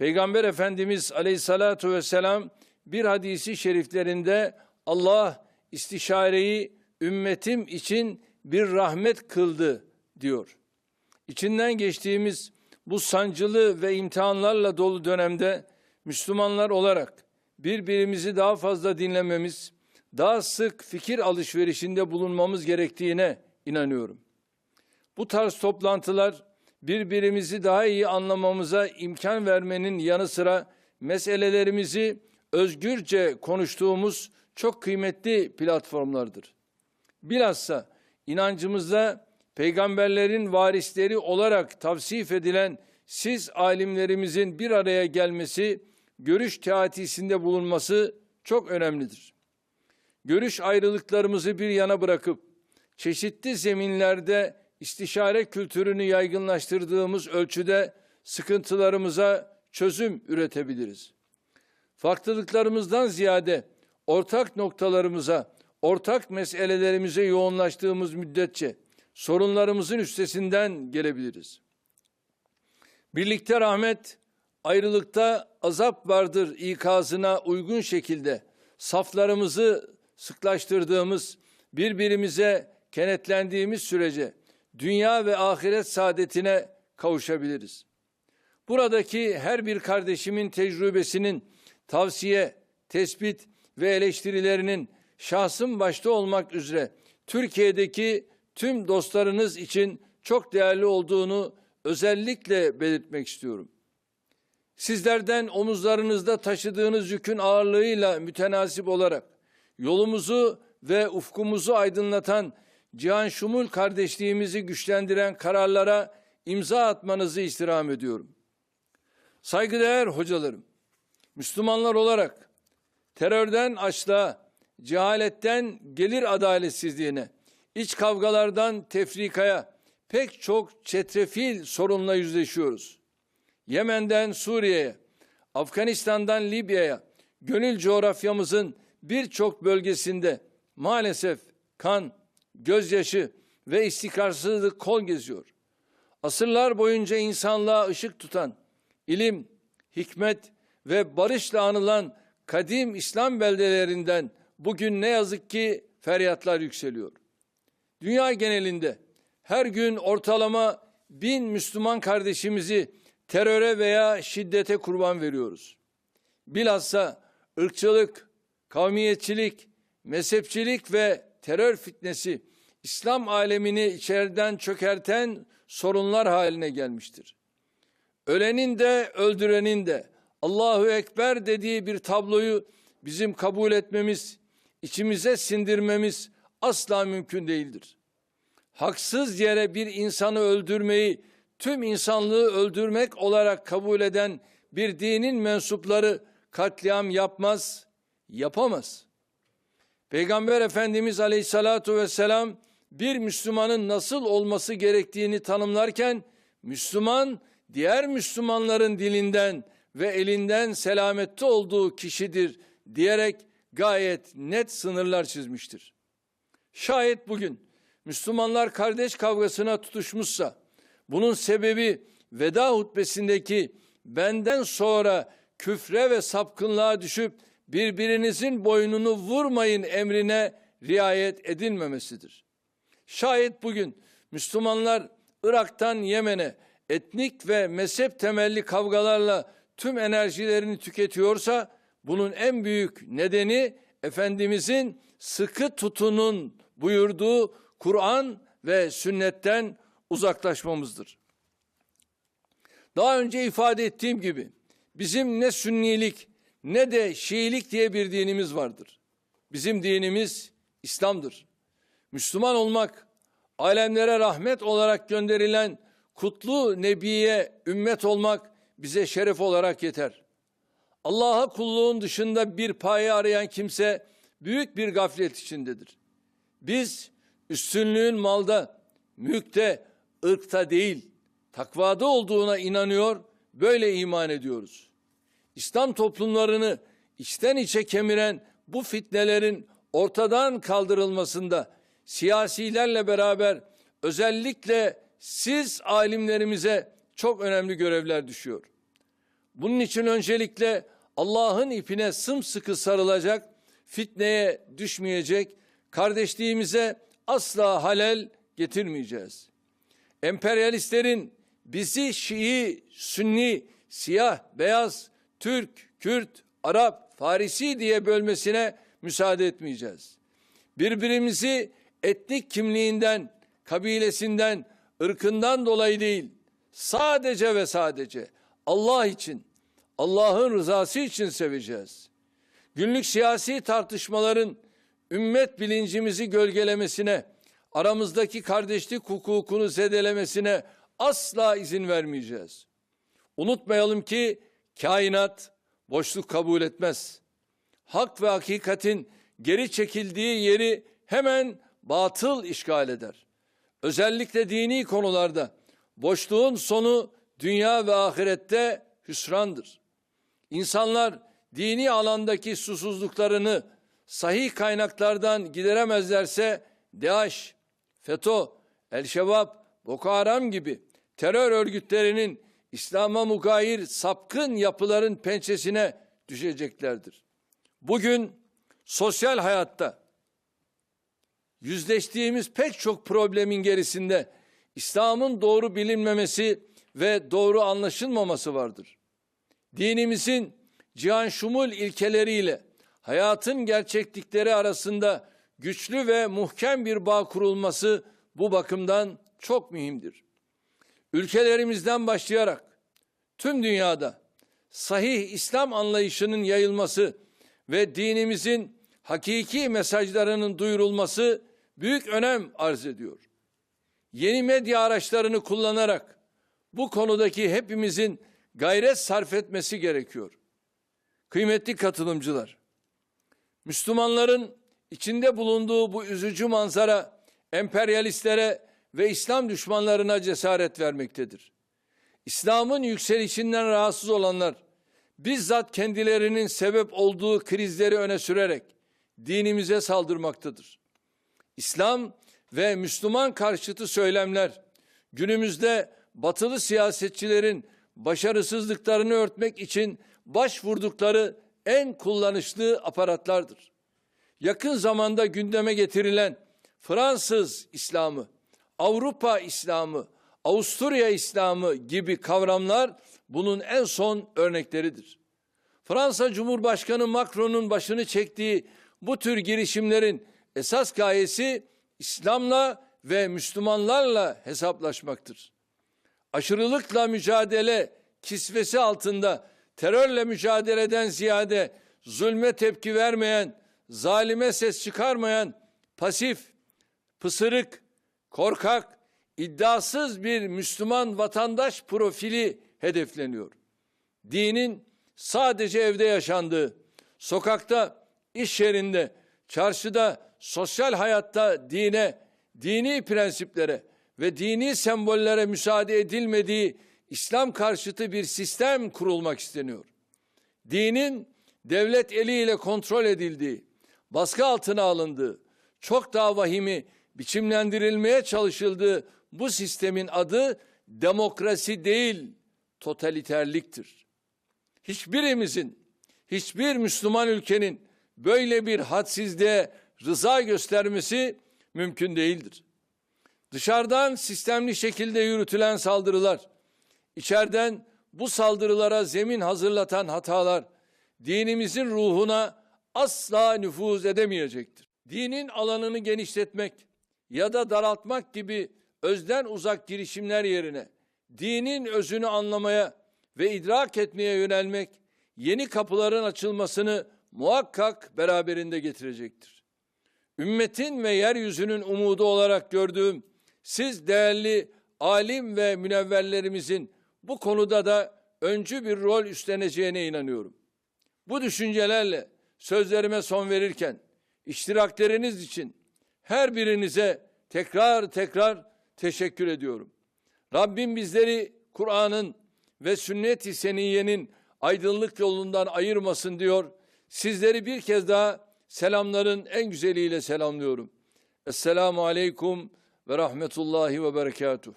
Peygamber Efendimiz aleyhissalatu vesselam bir hadisi şeriflerinde Allah istişareyi ümmetim için bir rahmet kıldı diyor. İçinden geçtiğimiz bu sancılı ve imtihanlarla dolu dönemde Müslümanlar olarak birbirimizi daha fazla dinlememiz, daha sık fikir alışverişinde bulunmamız gerektiğine inanıyorum. Bu tarz toplantılar birbirimizi daha iyi anlamamıza imkan vermenin yanı sıra meselelerimizi özgürce konuştuğumuz çok kıymetli platformlardır. Bilhassa inancımızda peygamberlerin varisleri olarak tavsif edilen siz alimlerimizin bir araya gelmesi, görüş teatisinde bulunması çok önemlidir. Görüş ayrılıklarımızı bir yana bırakıp çeşitli zeminlerde istişare kültürünü yaygınlaştırdığımız ölçüde sıkıntılarımıza çözüm üretebiliriz. Farklılıklarımızdan ziyade ortak noktalarımıza, ortak meselelerimize yoğunlaştığımız müddetçe sorunlarımızın üstesinden gelebiliriz. Birlikte rahmet, ayrılıkta azap vardır ikazına uygun şekilde saflarımızı sıklaştırdığımız, birbirimize kenetlendiğimiz sürece dünya ve ahiret saadetine kavuşabiliriz. Buradaki her bir kardeşimin tecrübesinin tavsiye, tespit ve eleştirilerinin şahsım başta olmak üzere Türkiye'deki tüm dostlarınız için çok değerli olduğunu özellikle belirtmek istiyorum. Sizlerden omuzlarınızda taşıdığınız yükün ağırlığıyla mütenasip olarak yolumuzu ve ufkumuzu aydınlatan Cihan Şumul kardeşliğimizi güçlendiren kararlara imza atmanızı istirham ediyorum. Saygıdeğer hocalarım, Müslümanlar olarak terörden açlığa, cehaletten gelir adaletsizliğine, iç kavgalardan tefrikaya pek çok çetrefil sorunla yüzleşiyoruz. Yemen'den Suriye'ye, Afganistan'dan Libya'ya, gönül coğrafyamızın birçok bölgesinde maalesef kan, gözyaşı ve istikrarsızlık kol geziyor. Asırlar boyunca insanlığa ışık tutan, ilim, hikmet ve barışla anılan kadim İslam beldelerinden bugün ne yazık ki feryatlar yükseliyor. Dünya genelinde her gün ortalama bin Müslüman kardeşimizi teröre veya şiddete kurban veriyoruz. Bilhassa ırkçılık, kavmiyetçilik, mezhepçilik ve terör fitnesi İslam alemini içeriden çökerten sorunlar haline gelmiştir. Ölenin de öldürenin de Allahu Ekber dediği bir tabloyu bizim kabul etmemiz, içimize sindirmemiz asla mümkün değildir. Haksız yere bir insanı öldürmeyi tüm insanlığı öldürmek olarak kabul eden bir dinin mensupları katliam yapmaz, yapamaz. Peygamber Efendimiz Aleyhissalatu vesselam bir Müslümanın nasıl olması gerektiğini tanımlarken Müslüman diğer Müslümanların dilinden ve elinden selamette olduğu kişidir diyerek gayet net sınırlar çizmiştir. Şayet bugün Müslümanlar kardeş kavgasına tutuşmuşsa bunun sebebi veda hutbesindeki benden sonra küfre ve sapkınlığa düşüp birbirinizin boynunu vurmayın emrine riayet edilmemesidir. Şayet bugün Müslümanlar Irak'tan Yemen'e etnik ve mezhep temelli kavgalarla tüm enerjilerini tüketiyorsa bunun en büyük nedeni Efendimizin sıkı tutunun buyurduğu Kur'an ve sünnetten uzaklaşmamızdır. Daha önce ifade ettiğim gibi bizim ne sünnilik ne de şiilik diye bir dinimiz vardır. Bizim dinimiz İslam'dır. Müslüman olmak, alemlere rahmet olarak gönderilen kutlu nebiye ümmet olmak bize şeref olarak yeter. Allah'a kulluğun dışında bir paye arayan kimse büyük bir gaflet içindedir. Biz üstünlüğün malda, mülkte, ırkta değil, takvada olduğuna inanıyor, böyle iman ediyoruz. İslam toplumlarını içten içe kemiren bu fitnelerin ortadan kaldırılmasında siyasilerle beraber özellikle siz alimlerimize çok önemli görevler düşüyor. Bunun için öncelikle Allah'ın ipine sımsıkı sarılacak, fitneye düşmeyecek, kardeşliğimize asla halel getirmeyeceğiz. Emperyalistlerin bizi Şii, Sünni, siyah, beyaz, Türk, Kürt, Arap, Farisi diye bölmesine müsaade etmeyeceğiz. Birbirimizi etnik kimliğinden, kabilesinden, ırkından dolayı değil, sadece ve sadece Allah için, Allah'ın rızası için seveceğiz. Günlük siyasi tartışmaların ümmet bilincimizi gölgelemesine, aramızdaki kardeşlik hukukunu zedelemesine asla izin vermeyeceğiz. Unutmayalım ki kainat boşluk kabul etmez. Hak ve hakikatin geri çekildiği yeri hemen batıl işgal eder. Özellikle dini konularda boşluğun sonu dünya ve ahirette hüsrandır. İnsanlar dini alandaki susuzluklarını sahih kaynaklardan gideremezlerse DAEŞ, FETÖ, El-Şebab, Boko Haram gibi terör örgütlerinin İslam'a mugayir sapkın yapıların pençesine düşeceklerdir. Bugün sosyal hayatta yüzleştiğimiz pek çok problemin gerisinde İslam'ın doğru bilinmemesi ve doğru anlaşılmaması vardır. Dinimizin cihan şumul ilkeleriyle hayatın gerçeklikleri arasında güçlü ve muhkem bir bağ kurulması bu bakımdan çok mühimdir. Ülkelerimizden başlayarak tüm dünyada sahih İslam anlayışının yayılması ve dinimizin hakiki mesajlarının duyurulması büyük önem arz ediyor. Yeni medya araçlarını kullanarak bu konudaki hepimizin gayret sarf etmesi gerekiyor. Kıymetli katılımcılar, Müslümanların içinde bulunduğu bu üzücü manzara emperyalistlere ve İslam düşmanlarına cesaret vermektedir. İslam'ın yükselişinden rahatsız olanlar bizzat kendilerinin sebep olduğu krizleri öne sürerek dinimize saldırmaktadır. İslam ve Müslüman karşıtı söylemler günümüzde batılı siyasetçilerin başarısızlıklarını örtmek için başvurdukları en kullanışlı aparatlardır. Yakın zamanda gündeme getirilen Fransız İslamı, Avrupa İslamı, Avusturya İslamı gibi kavramlar bunun en son örnekleridir. Fransa Cumhurbaşkanı Macron'un başını çektiği bu tür girişimlerin esas gayesi İslam'la ve Müslümanlarla hesaplaşmaktır. Aşırılıkla mücadele kisvesi altında terörle mücadeleden ziyade zulme tepki vermeyen, zalime ses çıkarmayan, pasif, pısırık, korkak, iddiasız bir Müslüman vatandaş profili hedefleniyor. Dinin sadece evde yaşandığı, sokakta, iş yerinde, çarşıda, sosyal hayatta dine, dini prensiplere ve dini sembollere müsaade edilmediği İslam karşıtı bir sistem kurulmak isteniyor. Dinin devlet eliyle kontrol edildiği, baskı altına alındığı, çok daha vahimi biçimlendirilmeye çalışıldığı bu sistemin adı demokrasi değil, totaliterliktir. Hiçbirimizin, hiçbir Müslüman ülkenin böyle bir hadsizliğe rıza göstermesi mümkün değildir. Dışarıdan sistemli şekilde yürütülen saldırılar, içeriden bu saldırılara zemin hazırlatan hatalar dinimizin ruhuna asla nüfuz edemeyecektir. Dinin alanını genişletmek ya da daraltmak gibi özden uzak girişimler yerine dinin özünü anlamaya ve idrak etmeye yönelmek yeni kapıların açılmasını muhakkak beraberinde getirecektir. Ümmetin ve yeryüzünün umudu olarak gördüğüm siz değerli alim ve münevverlerimizin bu konuda da öncü bir rol üstleneceğine inanıyorum. Bu düşüncelerle sözlerime son verirken iştirakleriniz için her birinize tekrar tekrar teşekkür ediyorum. Rabbim bizleri Kur'an'ın ve sünnet-i seniyyenin aydınlık yolundan ayırmasın diyor. Sizleri bir kez daha selamların en güzeliyle selamlıyorum. Esselamu aleyküm ve rahmetullahi ve berekatuhu.